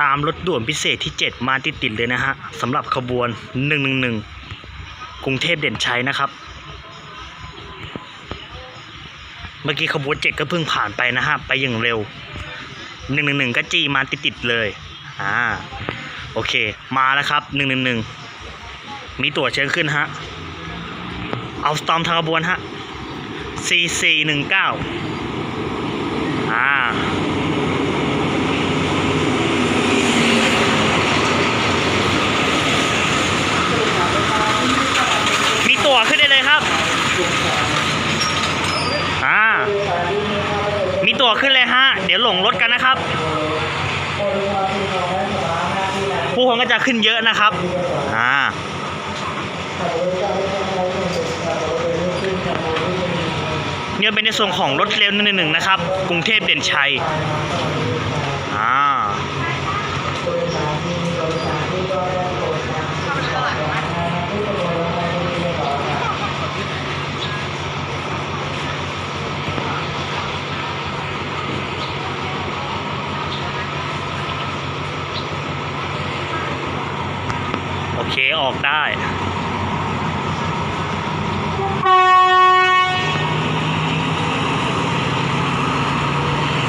ตามรถด่วนพิเศษที่ 7 มาติดๆเลยนะฮะสำหรับขบวน 111 กรุงเทพเด่นชัยนะครับ เมื่อกี้ขบวน 7 ก็เพิ่งผ่านไปนะฮะ ไปอย่างเร็ว 111 ก็จีมาติดๆเลยอ่าโอเค มาแล้วครับ 111 มีตั๋วเชิญขึ้นฮะ เอาสตอมทางขบวนฮะ4419 อ่า มีตั๋วขึ้นได้เลยครับ อ่า มี ตั๋วขึ้นเลยฮะ เดี๋ยวหลงรถกันนะครับ ผู้คนก็จะขึ้นเยอะนะครับ อ่าเนี่ยเป็นในส่วนของรถเร็วหนึ่งหนึ่งนะครับ กรุงเทพเด่นชัย อ่า โอเคออกได้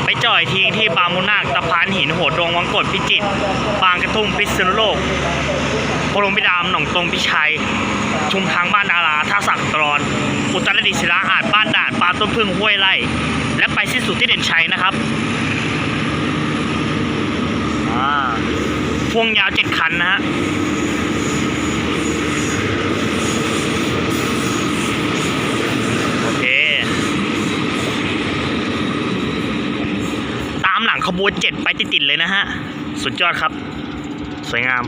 ไปจ่อยทีที่บางมุนาคตะพานหินโหดดงวังกดพิจิตรบางกระทุ่มพิษณุโลกโพลมพิดามหนองตรงพิชัย ชุมทางบ้านดาราท่าสักตรอน อุตรดิตถ์ศิลาอาจบ้านด่านปลาต้นพึ่งห้วยไร่ และไปสิ้นสุดที่เด่นชัยนะครับอ่าพ่วงยาวเจ็ดคันนะฮะ โอเค ตามหลัง ขบวนเจ็ดไปติดๆเลยนะฮะ สุดยอดครับ สวยงาม